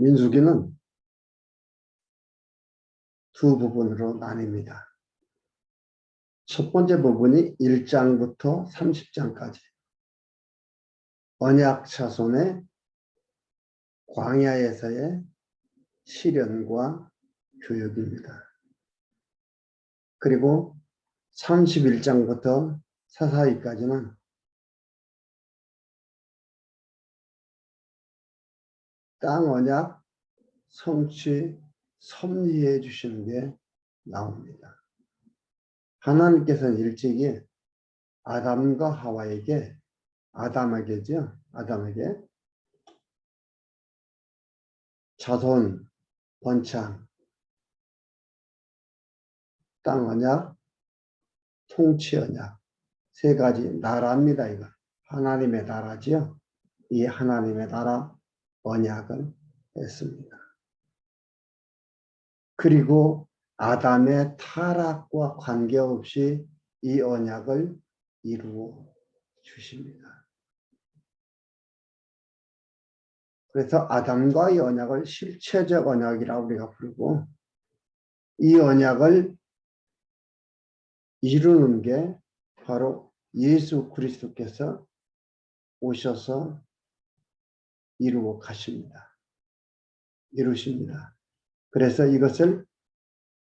민수기는 두 부분으로 나뉩니다. 첫 번째 부분이 1장부터 30장까지 언약 자손의 광야에서의 시련과 교육입니다. 그리고 31장부터 사사기까지는 땅 언약 성취 섭리해 주시는 게 나옵니다. 하나님께서는 일찍이 아담과 하와에게 아담에게죠. 아담에게 자손 번창 땅 언약 통치 언약 세 가지 나라입니다. 이거 하나님의 나라지요. 이 하나님의 나라 언약을 했습니다. 그리고 아담의 타락과 관계없이 이 언약을 이루어 주십니다. 그래서 아담과의 언약을 실체적 언약이라고 우리가 부르고 이 언약을 이루는 게 바로 예수 그리스도께서 오셔서 이루어 가십니다. 이루십니다. 그래서 이것을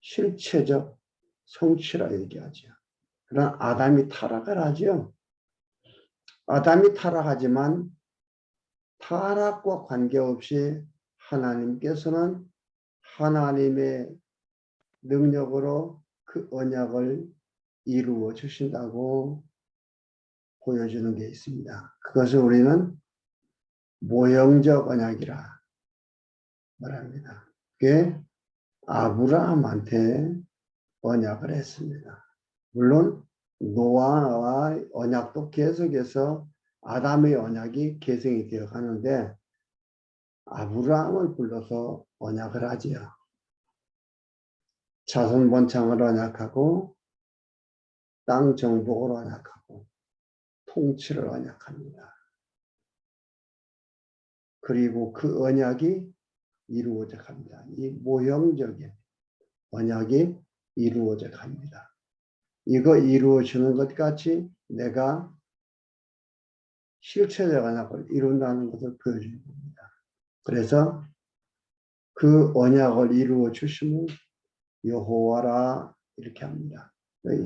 실체적 성취라 얘기하죠. 그러나 아담이 타락을 하죠. 아담이 타락하지만 타락과 관계없이 하나님께서는 하나님의 능력으로 그 언약을 이루어 주신다고 보여주는 게 있습니다. 그것을 우리는 모형적 언약이라 말합니다. 그게 아브라함한테 언약을 했습니다. 물론 노아와 언약도 계속해서 아담의 언약이 계승이 되어 가는데 아브라함을 불러서 언약을 하지요. 자손 번창을 언약하고 땅 정복을 언약하고 통치를 언약합니다. 그리고 그 언약이 이루어져 갑니다. 이 모형적인 언약이 이루어져 갑니다. 이거 이루어지는 것 같이 내가 실체적 언약을 이룬다는 것을 보여주는 겁니다. 그래서 그 언약을 이루어 주시면 여호와라 이렇게 합니다.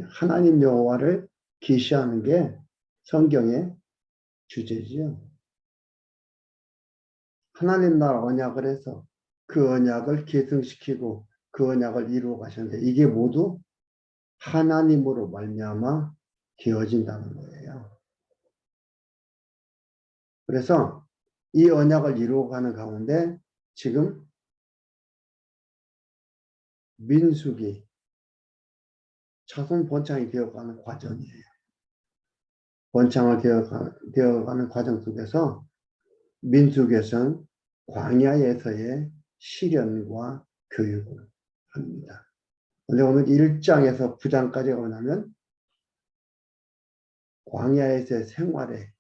하나님 여호와를 계시하는 게 성경의 주제지요. 하나님 나라 언약을 해서 그 언약을 계승시키고 그 언약을 이루어 가셨는데 이게 모두 하나님으로 말미암아 되어진다는 거예요. 그래서 이 언약을 이루어가는 가운데 지금 민숙이 자손 번창이 되어가는 과정이에요. 번창을 되어가, 되어가는 과정 속에서 민숙에서는 광야에서의 시련과 교육을 합니다. 근데 오늘 1장에서 9장까지 가면 광야에서의 생활에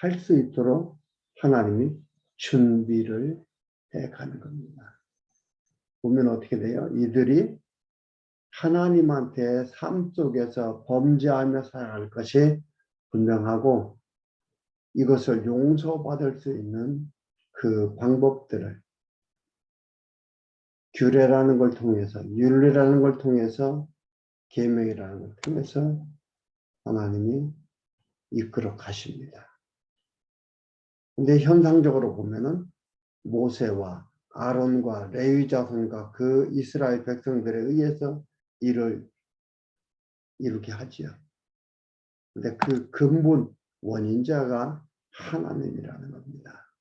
할 수 있도록 하나님이 준비를 해 가는 겁니다. 보면 어떻게 돼요? 이들이 하나님한테 삶 속에서 범죄하며 살아갈 것이 분명하고 이것을 용서받을 수 있는 그 방법들을 규례라는 걸 통해서 윤리라는 걸 통해서 계명이라는 걸 통해서 하나님이 이끌어 가십니다. 근데 현상적으로 보면은 모세와 아론과 레위 자손과 그 이스라엘 백성들에 의해서 일을 이루게 하지요. 근데 그 근본 원인자가 하나님이라는 겁니다.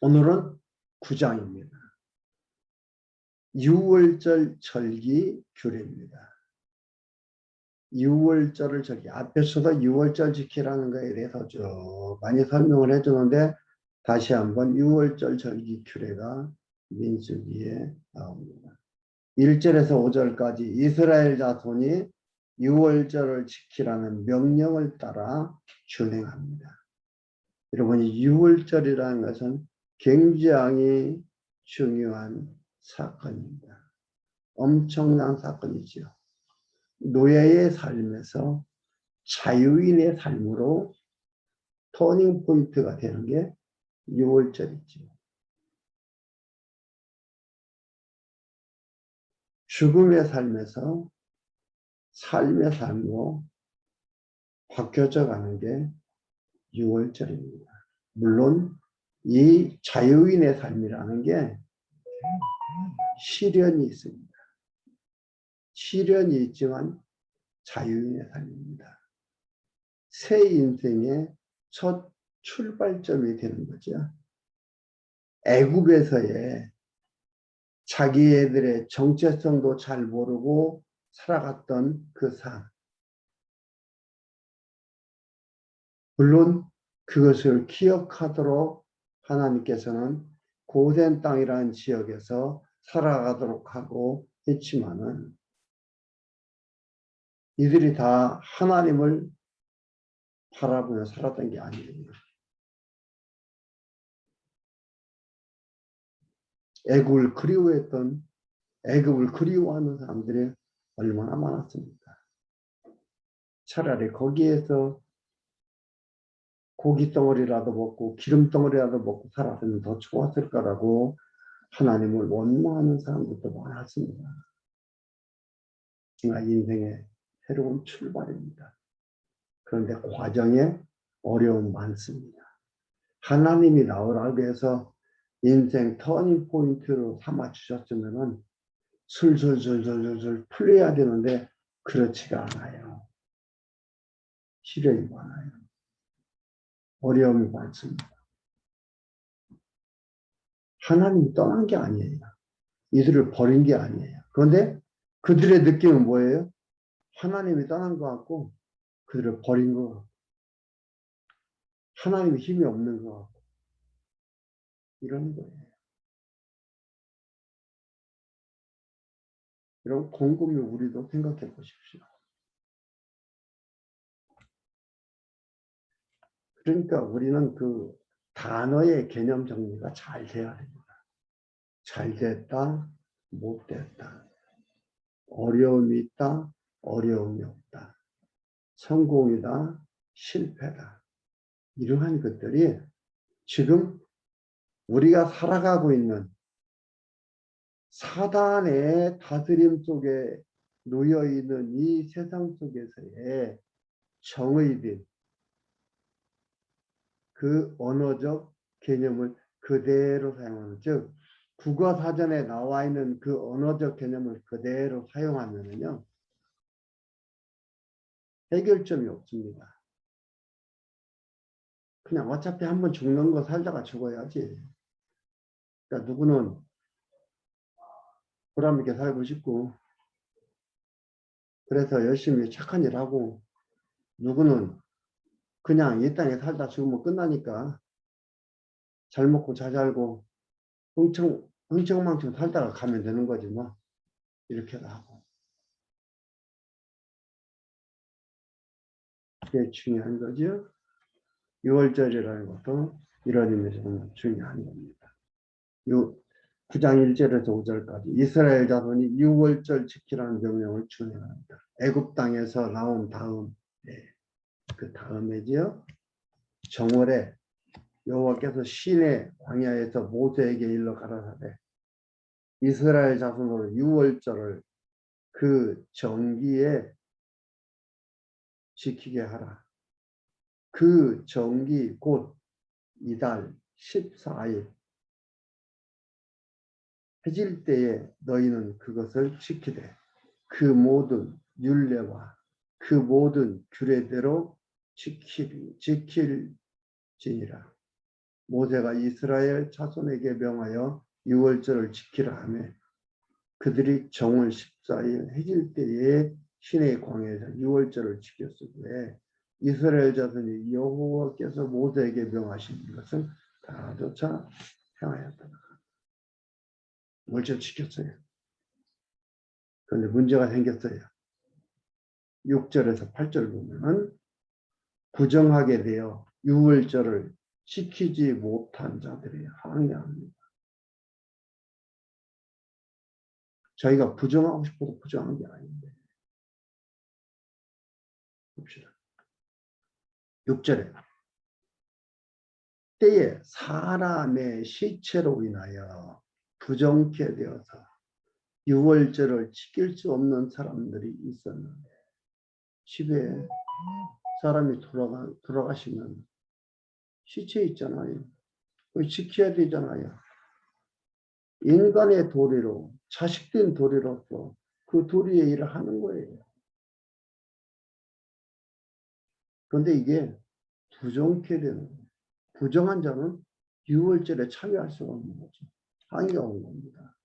오늘은 9장입니다. 6월절 절기 규례입니다. 6월절을 저기 앞에서도 6월절 지키라는 거에 대해서 쭉 많이 설명을 해주는데 다시 한번 6월절 절기 규례가 민수기에 나옵니다. 1절에서 5절까지 이스라엘 자손이 6월절을 지키라는 명령을 따라 준행합니다. 여러분이 6월절이라는 것은 굉장히 중요한 사건입니다. 엄청난 사건이지요. 노예의 삶에서 자유인의 삶으로 터닝 포인트가 되는 게 6월절이지요. 죽음의 삶에서 삶의 삶으로 바뀌어져 가는 게 6월절입니다. 물론 이 자유인의 삶이라는 게 시련이 있습니다. 시련이 있지만 자유인의 삶입니다. 새 인생의 첫 출발점이 되는 거죠. 애굽에서의 자기애들의 정체성도 잘 모르고 살아갔던 그 삶. 물론 그것을 기억하도록 하나님께서는 고센 땅이라는 지역에서 살아가도록 하고 했지만은 이들이 다 하나님을 바라보며 살았던 게 아니에요. 애굽을 그리워했던 애굽을 그리워하는 사람들이 얼마나 많았습니까? 차라리 거기에서 고기 덩어리라도 먹고 기름 덩어리라도 먹고 살았으면 더 좋았을 거라고 하나님을 원망하는 사람들도 많았습니다. 정말 인생의 새로운 출발입니다. 그런데 과정에 어려움 많습니다. 하나님이 나오라고 해서 인생 터닝 포인트로 삼아 주셨으면은 술술술술술 풀려야 되는데 그렇지가 않아요. 시련이 많아요. 어려움이 많습니다. 하나님이 떠난 게 아니에요. 이들을 버린 게 아니에요. 그런데 그들의 느낌은 뭐예요? 하나님이 떠난 것 같고 그들을 버린 것 같고 하나님이 힘이 없는 것 같고 이런 거예요. 이런 곰곰이 우리도 생각해 보십시오. 그러니까 우리는 그 단어의 개념 정리가 잘 돼야 됩니다. 잘 됐다, 못 됐다. 어려움이 있다, 어려움이 없다. 성공이다, 실패다. 이러한 것들이 지금 우리가 살아가고 있는 사단의 다스림 속에 놓여 있는 이 세상 속에서의 정의들, 그 언어적 개념을 그대로 사용하는 즉 국어 사전에 나와 있는 그 언어적 개념을 그대로 사용하면은요 해결점이 없습니다. 그냥 어차피 한번 죽는 거 살다가 죽어야지. 그러니까 누구는 보람 있게 살고 싶고 그래서 열심히 착한 일 하고 누구는 그냥 이 땅에 살다 죽으면 끝나니까 잘 먹고 잘 살고 흥청, 흥청망청 살다가 가면 되는 거지 뭐. 이렇게도 하고. 그게 중요한 거죠. 6월절이라는 것도 이런 의미에서 중요한 겁니다. 요 9장 1절에서 5절까지 이스라엘 자손이 6월절 지키라는 명령을 준행합니다 애굽 땅에서 나온 다음 네. 그 다음에지요. 정월에 여호와께서 시내 광야에서 모세에게 일러 가라사대 이스라엘 자손으로 6월절을 그 정기에 지키게 하라. 그 정기 곧 이달 14일 해질 때에 너희는 그것을 지키되 그 모든 율례와 그 모든 규례대로 지킬, 지킬지니라. 모세가 이스라엘 자손에게 명하여 6월절을 지키라 하며 그들이 정월 14일 해질 때에 신의 광야에서 6월절을 지켰으되 이스라엘 자손이 여호와께서 모세에게 명하신 것을 다 조차 행하였다. 월절 지켰어요. 그런데 문제가 생겼어요. 6절에서 8절 보면은 부정하게 되어 유월절을 지키지 못한 자들이 항해합니다. 저희가 부정하고 싶어도 부정한 게 아닌데. 봅시다. 6절에 때에 사람의 시체로 인하여 부정케 되어서 유월절을 지킬 수 없는 사람들이 있었는데 집에 사람이 돌아가, 돌아가시면 시체 있잖아요. 그 지켜야 되잖아요. 인간의 도리로 자식된 도리로서 그 도리의 일을 하는 거예요. 그런데 이게 부정케 되는. 부정한 자는 유월절에 참여할 수가 없는 거죠. 항의가 온 겁니다.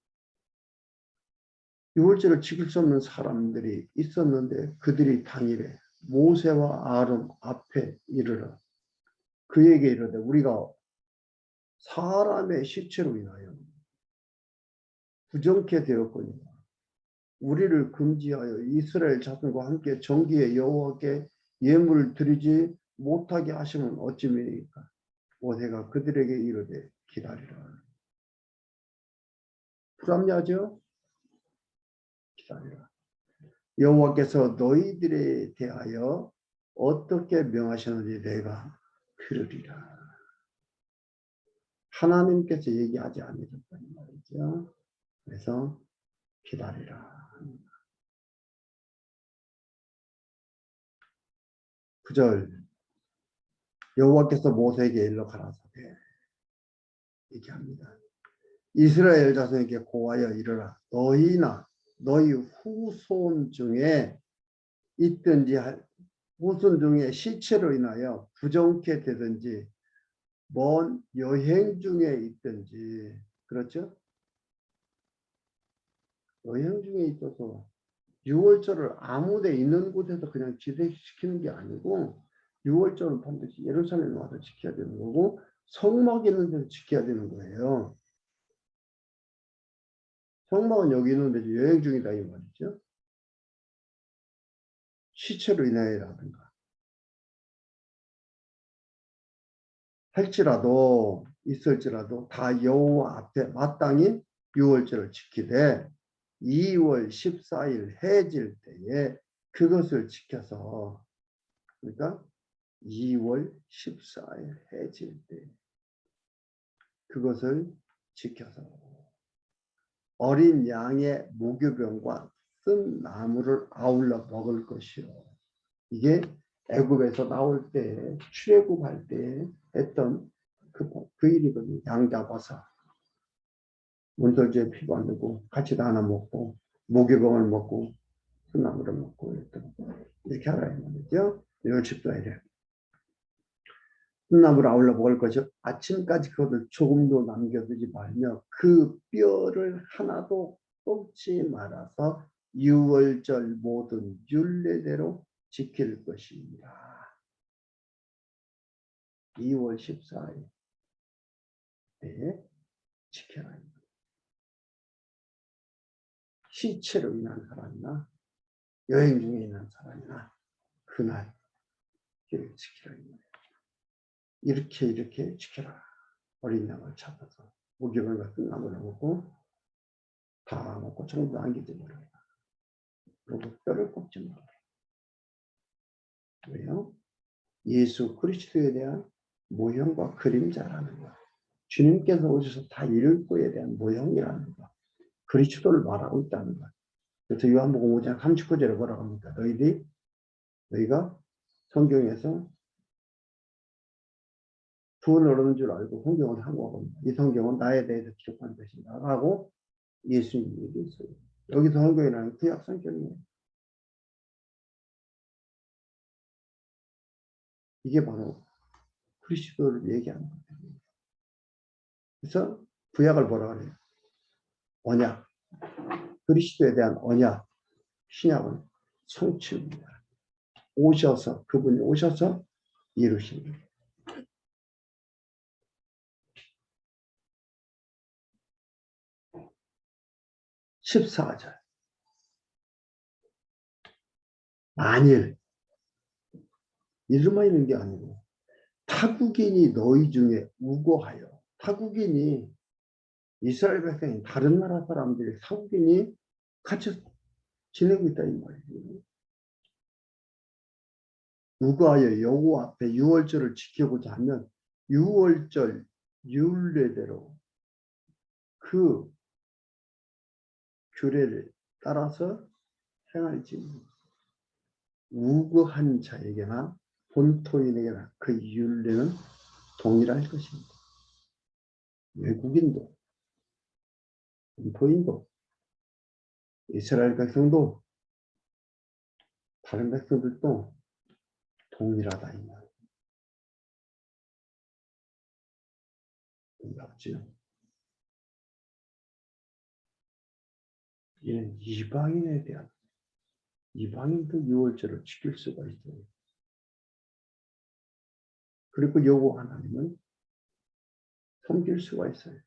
유월절을 지킬 수 없는 사람들이 있었는데 그들이 당일에 모세와 아론 앞에 이르러 그에게 이르되 우리가 사람의 시체로 인하여 부정케 되었거니와 우리를 금지하여 이스라엘 자손과 함께 정기의 여호와께 예물을 드리지 못하게 하시면 어찌미니까 모세가 그들에게 이르되 기다리라 불합리하죠? 기다리라 여호와께서 너희들에 대하여 어떻게 명하시는지 내가 들으리라 하나님께서 얘기하지 않으셨다는 말이죠. 그래서 기다리라. 구절 여호와께서 모세에게 일러 가라사대 얘기합니다. 이스라엘 자손에게 고하여 이르라 너희나 너희 후손 중에 있든지 후손 중에 시체로 인하여 부정케 되든지 먼 여행 중에 있든지 그렇죠? 여행 중에 있어서 6월절을 아무데 있는 곳에서 그냥 지내시키는 게 아니고 6월절은 반드시 예루살렘에 와서 지켜야 되는 거고 성막 있는 데서 지켜야 되는 거예요. 성막은 여기 있는데 여행 중이다 이 말이죠. 시체로 인하여라든가 할지라도 있을지라도 다 여호와 앞에 마땅히 6월절을 지키되 2월 14일 해질 때에 그것을 지켜서 그러니까 2월 14일 해질 때 그것을 지켜서 어린 양의 목유병과 쓴 나무를 아울러 먹을 것이요. 이게 애굽에서 나올 때 출애굽할 때 했던 그, 그 일이거든요. 양 잡아서 문설주에 피부 안 들고 같이 다 하나 먹고 목유병을 먹고 순나물을 먹고 이랬던 이렇게 하라 이 말이죠. 식도 이래. 순 나물 아울러 먹을 것이 아침까지 그것을 조금도 남겨두지 말며 그 뼈를 하나도 뽑지 말아서 유월절 모든 율례대로 지킬 것입니다. 2월 14일 때 지켜라. 시체로 인한 사람이나 여행 중에 있는 사람이나 그날 이렇게 지키라. 이렇게 이렇게 지켜라. 어린 양을 잡아서 목욕을 같은 나무를 먹고 다 먹고 전부 남기지 말아라. 그리고 뼈를 꼽지 말아라. 왜요? 예수 그리스도에 대한 모형과 그림자라는 거. 주님께서 오셔서 다 이룰 거에 대한 모형이라는 거. 그리스도를 말하고 있다는 거. 그래서 요한복음 5장 39절에 뭐라고 합니까? 너희들이 너희가 성경에서 얻는 줄 알고 성경을 한거하고 이 성경은 나에 대해서 기록한 것이다 라고 예수님이 얘기했어요. 여기서 성경이라는 구약 성경이에요. 이게 바로 그리스도를 얘기하는 거예요. 그래서 구약을 뭐라 그래요? 언약. 그리스도에 대한 언약. 신약은 성취입니다. 오셔서 그분이 오셔서 거예 14절. 만일 이름만 있는 게 아니고 타국인이 너희 중에 우고하여 타국인이 이스라엘 백성이 다른 나라 사람들이 타국인이 같이 지내고 있다 이 말이에요. 우고하여 여호와 앞에 유월절을 지키고자 하면 유월절 율례대로 그 규례를 따라서 행할지 우고한 자에게나 본토인에게나 그 율례는 동일할 것입니다. 외국인도 본토인도 이스라엘 백성도 다른 백성들도 동일하다 이 말. 놀랍지요. 이는 이방인에 대한 이방인도 유월절을 지킬 수가 있어요. 그리고 여호 하나님은 섬길 수가 있어요.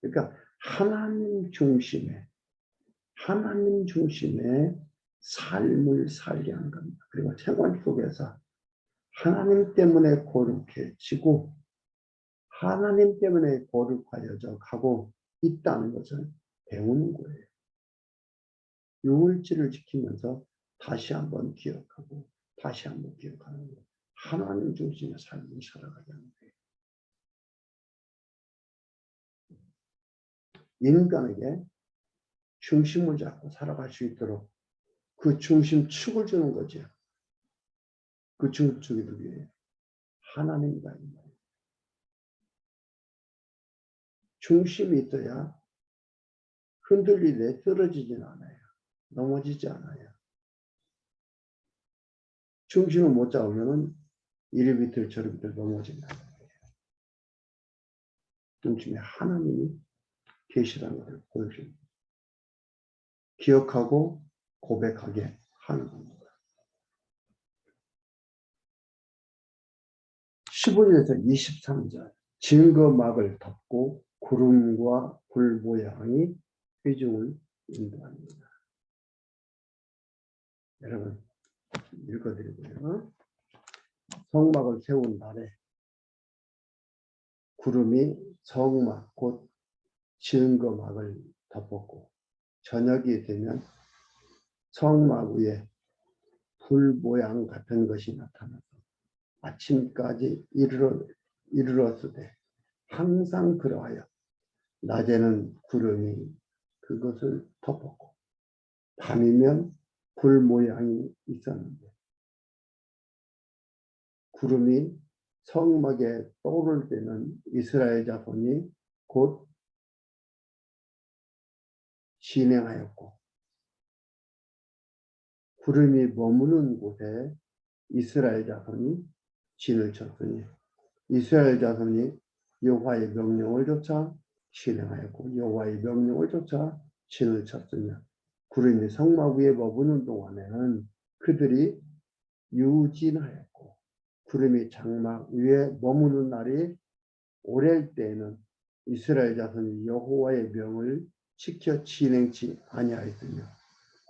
그러니까 하나님 중심의 하나님 중심의 삶을 살게 하는 겁니다. 그리고 생활 속에서 하나님 때문에 거룩해지고 하나님 때문에 거룩하여져 가고 있다는 것을 배우는 거예요. 유월절을 지키면서 다시 한번 기억하고 다시 한번 기억하는 거예요. 하나님 중심의 삶을 살아가게 하는 거예요. 인간에게 중심을 잡고 살아갈 수 있도록 그 중심축을 주는 거죠. 그 중심축이 누구예요? 하나님이다. 중심이 있어야 흔들리되 쓰러지진 않아요. 넘어지지 않아요. 중심을 못 잡으면 이리 밑을 저리 밑을 넘어진다는 거예요. 중심에 하나님이 계시다는 것을 보여줍니다. 기억하고 고백하게 하는 겁니다. 15절에서 23절 증거 막을 덮고 구름과 불 모양이 회중을 인도합니다. 여러분 읽어드리고요. 성막을 세운 날에 구름이 성막 곧 증거막을 덮었고 저녁이 되면 성막 위에 불 모양 같은 것이 나타나서 아침까지 이르러, 이르렀을 때 항상 그러하여 낮에는 구름이 그것을 덮었고 밤이면 불 모양이 있었는데. 구름이 성막에 떠오를 때는 이스라엘 자손이 곧 진행하였고 구름이 머무는 곳에 이스라엘 자손이 진을 쳤으니 이스라엘 자손이 여호와의 명령을 쫓아 실행하였고 여호와의 명령을 쫓아 진을 쳤으며 구름이 성막 위에 머무는 동안에는 그들이 유진하였고 구름이 장막 위에 머무는 날이 오랠 때에는 이스라엘 자손이 여호와의 명을 지켜 진행치 아니하였으며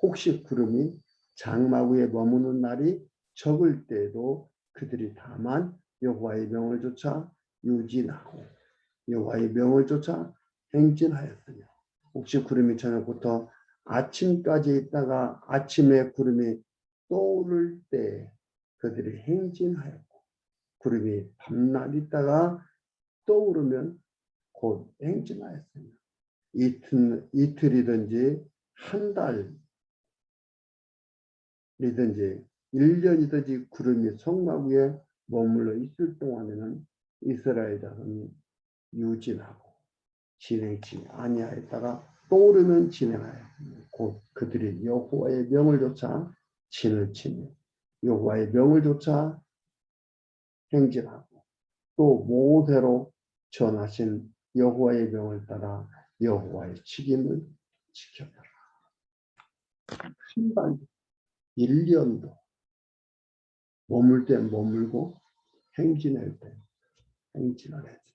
혹시 구름이 장막 위에 머무는 날이 적을 때에도 그들이 다만 여호와의 명을 쫓아 유진하고 여호와의 명을 쫓아 행진하였으며 혹시 구름이 저녁부터 아침까지 있다가 아침에 구름이 떠오를 때 그들이 행진하였고 구름이 밤낮 있다가 떠오르면 곧 행진하였으며 이틀, 이틀이든지 한 달이든지 1년이든지 구름이 성막 위에 머물러 있을 동안에는 이스라엘 자손이 유진하고 진행치 아니하였다가 떠오르면 진행하여 곧 그들이 여호와의 명을 조차 진을 치며 여호와의 명을 조차 행진하고 또 모세로 전하신 여호와의 명을 따라 여호와의 책임을 지켜라. 한 달, 1년도 머물 때 머물고 행진할 때 행진을 했습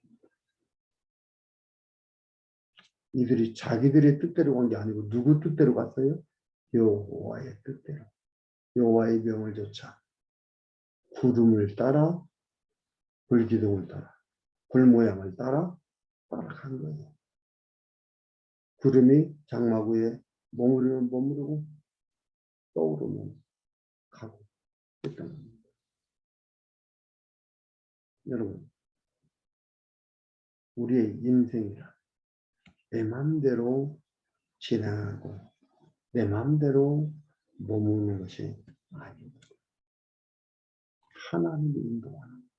이들이 자기들의 뜻대로 간 게 아니고 누구 뜻대로 갔어요? 여호와의 뜻대로. 여호와의 명을 조차 구름을 따라 불기둥을 따라, 불 모양을 따라 따라간 거예요. 구름이 장막 위에 머무르면 머무르고 떠오르면 가고 했던 겁니다. 여러분, 우리의 인생이라 내 마음대로 진행하고 내 마음대로 머무는 것이 아닙니다. 하나님이 인도하는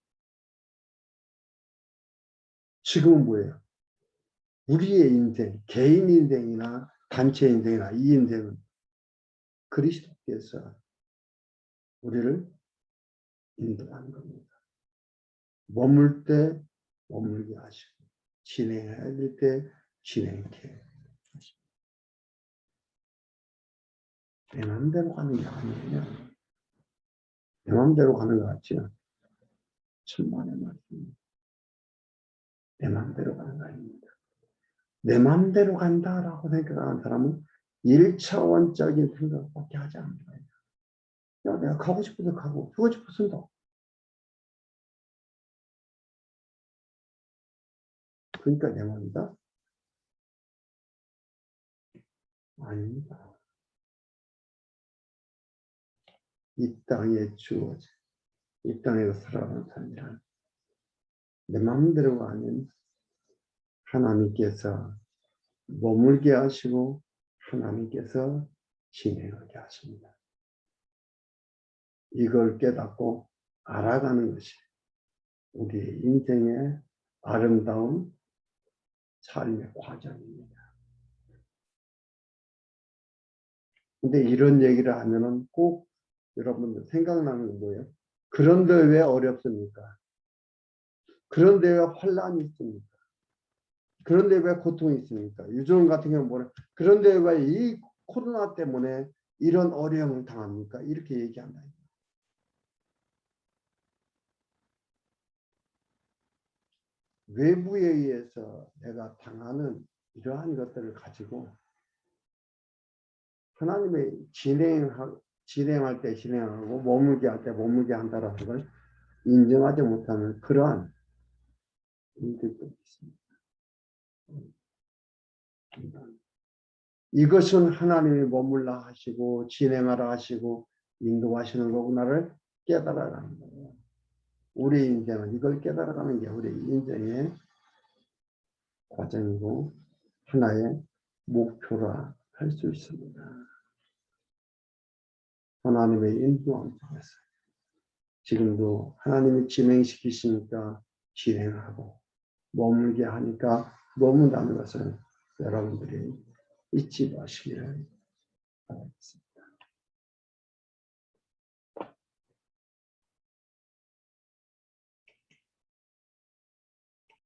지금은 뭐예요? 우리의 인생, 개인 인생이나 단체 인생이나 이 인생은 그리스도께서 우리를 인도하는 겁니다. 머물 때 머물게 하시고 진행해야 될 때 진행케 내 마음대로 가는 게 아니에요. 내 마음대로 가는 것 같지는 천만의 말씀입니다. 내 마음대로 가는 거 아닙니다. 내 마음대로 간다라고 생각하는 사람은 1차원적인 생각밖에 하지 거예요. 야, 내가 가고 싶어서 가고, 하고 싶어서 도 그러니까 내 마음이다? 아닙니다. 이 땅에 주어진, 이 땅에서 살아가는 삶이란 내 마음대로가 아닌 하나님께서 머물게 하시고 하나님께서 진행하게 하십니다. 이걸 깨닫고 알아가는 것이 우리 인생의 아름다운 삶의 과정입니다. 근데 이런 얘기를 하면은 꼭 여러분들 생각나는 건 뭐예요? 그런데 왜 어렵습니까? 그런데 왜 환란이 있습니까? 그런데 왜 고통이 있습니까? 유전 같은 경우는 뭐래? 그런데 왜 이 코로나 때문에 이런 어려움을 당합니까? 이렇게 얘기한다. 외부에 의해서 내가 당하는 이러한 것들을 가지고 하나님의 진행하, 진행할 때 진행하고 머물게 할 때 머물게 한다라는 걸 인정하지 못하는 그러한 일들도 있습니다. 이것은 하나님이 머물라 하시고 진행하라 하시고 인도하시는 거구나를 깨달아가는 거예요. 우리 인생은 이걸 깨달아가는 게 우리 인생의 과정이고 하나의 목표라 할 수 있습니다. 하나님의 인도함 속에서 지금도 하나님이 진행시키시니까 진행하고 머물게 하니까 머문다는 것을 여러분들이 잊지 마시기를 바라겠습니다.